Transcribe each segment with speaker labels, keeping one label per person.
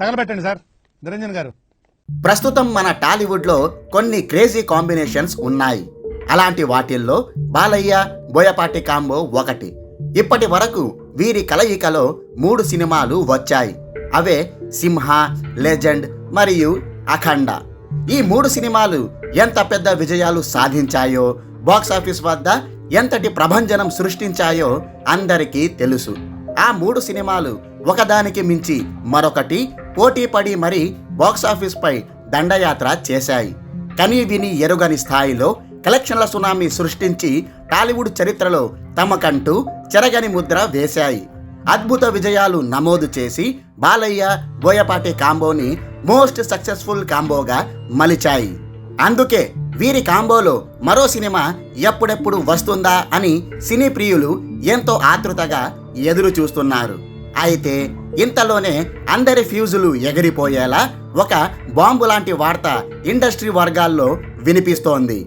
Speaker 1: తగలబెట్టండి sir. Niranjan గారు.
Speaker 2: ప్రస్తుతం మన టాలీవుడ్లో కొన్ని క్రేజీ కాంబినేషన్స్ ఉన్నాయి. అలాంటి వాటిల్లో బాలయ్య బోయపాటి కాంబో ఒకటి. ఇప్పటి వరకు వీరి కలయికలో మూడు సినిమాలు వచ్చాయి. అవే సింహ లెజెండ్ మరియు అఖండ. ఈ మూడు సినిమాలు ఎంత పెద్ద విజయాలు సాధించాయో బాక్సాఫీస్ వద్ద ఎంతటి ప్రభంజనం సృష్టించాయో అందరికీ తెలుసు. ఆ మూడు సినిమాలు ఒకదానికి మించి మరొకటి పోటీ పడి మరీ బాక్సాఫీస్పై దండయాత్ర చేశాయి. కని విని ఎరుగని స్థాయిలో కలెక్షన్ల సునామీ సృష్టించి టాలీవుడ్ చరిత్రలో తమకంటూ చెరగని ముద్ర వేశాయి. అద్భుత విజయాలు నమోదు చేసి బాలయ్య బోయపాటి కాంబోని మోస్ట్ సక్సెస్ఫుల్ కాంబోగా మలిచాయి. అందుకే వీరి కాంబోలో మరో సినిమా ఎప్పుడెప్పుడు వస్తుందా అని సినీ ప్రియులు ఎంతో ఆతృతగా ఎదురు చూస్తున్నారు అయితే ఇంతలోనే అందరి ఫ్యూజులు ఎగిరిపోయేలా ఒక బాంబు లాంటి వార్త ఇండస్ట్రీ వర్గాల్లో వినిపిస్తోంది.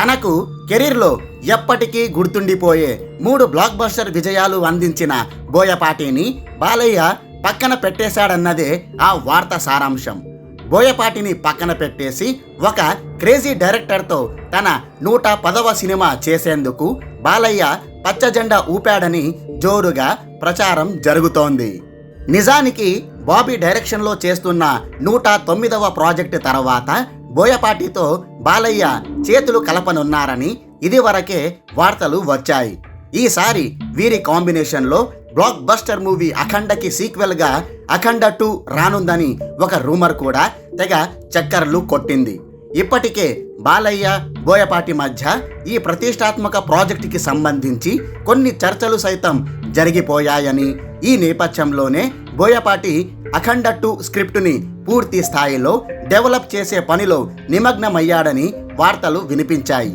Speaker 2: తనకు కెరీర్లో ఎప్పటికీ గుర్తుండిపోయే మూడు బ్లాక్ బస్టర్ విజయాలు అందించిన బోయపాటిని బాలయ్య పక్కన పెట్టేశాడన్నదే ఆ వార్త సారాంశం. బోయపాటిని పక్కన పెట్టేసి ఒక క్రేజీ డైరెక్టర్తో తన నూట పదవ సినిమా చేసేందుకు బాలయ్య పచ్చజెండా ఊపాడని జోరుగా ప్రచారం జరుగుతోంది. నిజానికి బాబీ డైరెక్షన్లో చేస్తున్న నూట తొమ్మిదవ ప్రాజెక్టు తర్వాత బోయపాటితో బాలయ్య చేతులు కలపనున్నారని ఇదివరకే వార్తలు వచ్చాయి. ఈసారి వీరి కాంబినేషన్లో బ్లాక్ బస్టర్ మూవీ అఖండకి సీక్వెల్గా అఖండ టూ రానుందని ఒక రూమర్ కూడా తెగ చక్కర్లు కొట్టింది. ఇప్పటికే బాలయ్య బోయపాటి మధ్య ఈ ప్రతిష్టాత్మక ప్రాజెక్టుకి సంబంధించి కొన్ని చర్చలు సైతం జరిగిపోయాయని ఈ నేపథ్యంలోనే బోయపాటి అఖండ టూ స్క్రిప్టుని పూర్తి స్థాయిలో డెవలప్ చేసే పనిలో నిమగ్నమయ్యాడని వార్తలు వినిపించాయి.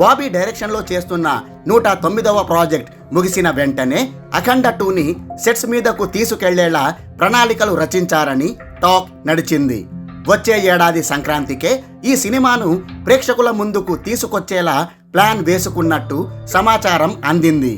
Speaker 2: బాబీ డైరెక్షన్లో చేస్తున్న నూట తొమ్మిదవ ప్రాజెక్ట్ ముగిసిన వెంటనే అఖండ టూని సెట్స్ మీదకు తీసుకెళ్ళేలా ప్రణాళికలు రచించారని టాక్ నడిచింది. వచ్చే ఏడాది సంక్రాంతికే ఈ సినిమాను ప్రేక్షకుల ముందుకు తీసుకొచ్చేలా ప్లాన్ వేసుకున్నట్టు సమాచారం అందింది.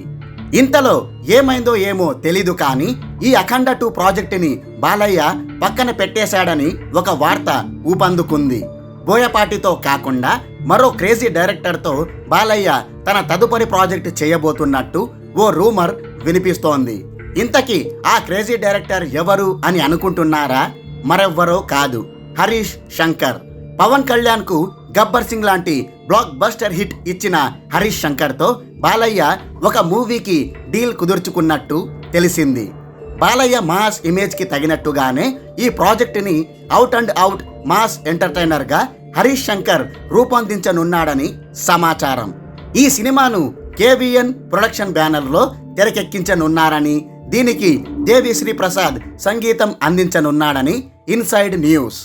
Speaker 2: ఇంతలో ఏమైందో ఏమో తెలీదు కానీ ఈ అఖండ టూ ప్రాజెక్టుని బాలయ్య పక్కన పెట్టేశాడని ఒక వార్త ఊపందుకుంది. బోయపాటితో కాకుండా మరో క్రేజీ డైరెక్టర్తో బాలయ్య తన తదుపరి ప్రాజెక్ట్ చేయబోతున్నట్టు ఓ రూమర్ వినిపిస్తోంది. ఇంతకీ ఆ క్రేజీ డైరెక్టర్ ఎవరు అని అనుకుంటున్నారా? మరెవ్వరో కాదు. హరీష్ శంకర్. పవన్ కళ్యాణ్కు గబ్బర్ సింగ్ లాంటి బ్లాక్ బస్టర్ హిట్ ఇచ్చిన హరీష్ శంకర్తో బాలయ్య ఒక మూవీకి డీల్ కుదుర్చుకున్నట్టు తెలిసింది. బాలయ్య మాస్ ఇమేజ్కి తగినట్టుగానే ఈ ప్రాజెక్టుని అవుట్ అండ్ అవుట్ మాస్ ఎంటర్టైనర్గా హరీష్ శంకర్ రూపొందించనున్నాడని సమాచారం. ఈ సినిమాను కేవీఎన్ ప్రొడక్షన్ బ్యానర్లో తెరకెక్కించనున్నారని దీనికి దేవిశ్రీ ప్రసాద్ సంగీతం అందించనున్నాడని ఇన్సైడ్ న్యూస్.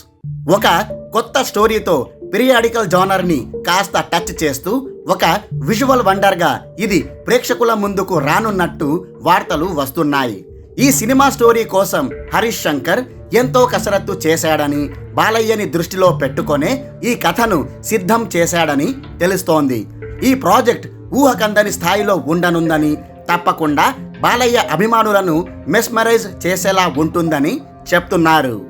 Speaker 2: ఒక కొత్త స్టోరీతో పిరియాడికల్ జానర్ని కాస్త టచ్ చేస్తూ ఒక విజువల్ వండర్గా ఇది ప్రేక్షకుల ముందుకు రానున్నట్టు వార్తలు వస్తున్నాయి. ఈ సినిమా స్టోరీ కోసం హరీష్ శంకర్ ఎంతో కసరత్తు చేశాడని బాలయ్యని దృష్టిలో పెట్టుకొనే ఈ కథను సిద్ధం చేశాడని తెలుస్తోంది. ఈ ప్రాజెక్ట్ ఊహకందని స్థాయిలో ఉండనుందని తప్పకుండా బాలయ్య అభిమానులను మెస్మరైజ్ చేసేలా ఉంటుందని చెప్తున్నారు.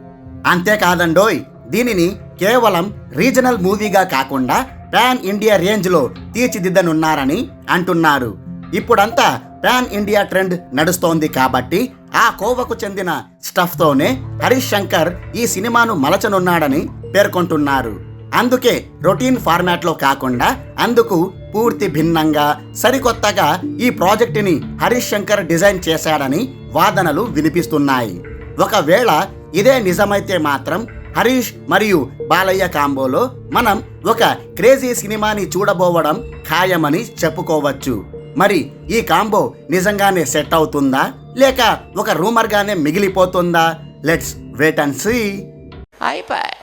Speaker 2: అంతేకాదండోయ్ దీనిని కేవలం రీజనల్ మూవీగా కాకుండా పాన్ ఇండియా రేంజ్లో తీర్చిదిద్దనున్నారని అంటున్నారు. ఇప్పుడంతా పాన్ ఇండియా ట్రెండ్ నడుస్తోంది కాబట్టి ఆ కోవకు చెందిన స్టఫ్తోనే హరీష్ శంకర్ ఈ సినిమాను మలచనున్నాడని పేర్కొంటున్నారు. అందుకే రొటీన్ ఫార్మాట్లో కాకుండా అందుకు పూర్తి భిన్నంగా సరికొత్తగా ఈ ప్రాజెక్టుని హరీష్ శంకర్ డిజైన్ చేశాడని వాదనలు వినిపిస్తున్నాయి. ఒకవేళ ఇదే నిజమైతే మాత్రం హరీష్ మరియు బాలయ్య కాంబోలో మనం ఒక క్రేజీ సినిమాని చూడబోవడం ఖాయమని చెప్పుకోవచ్చు. మరి ఈ కాంబో నిజంగానే సెట్ అవుతుందా? లేక ఒక రూమర్గానే మిగిలిపోతుందా? Let's wait and see.
Speaker 3: అయిపోయి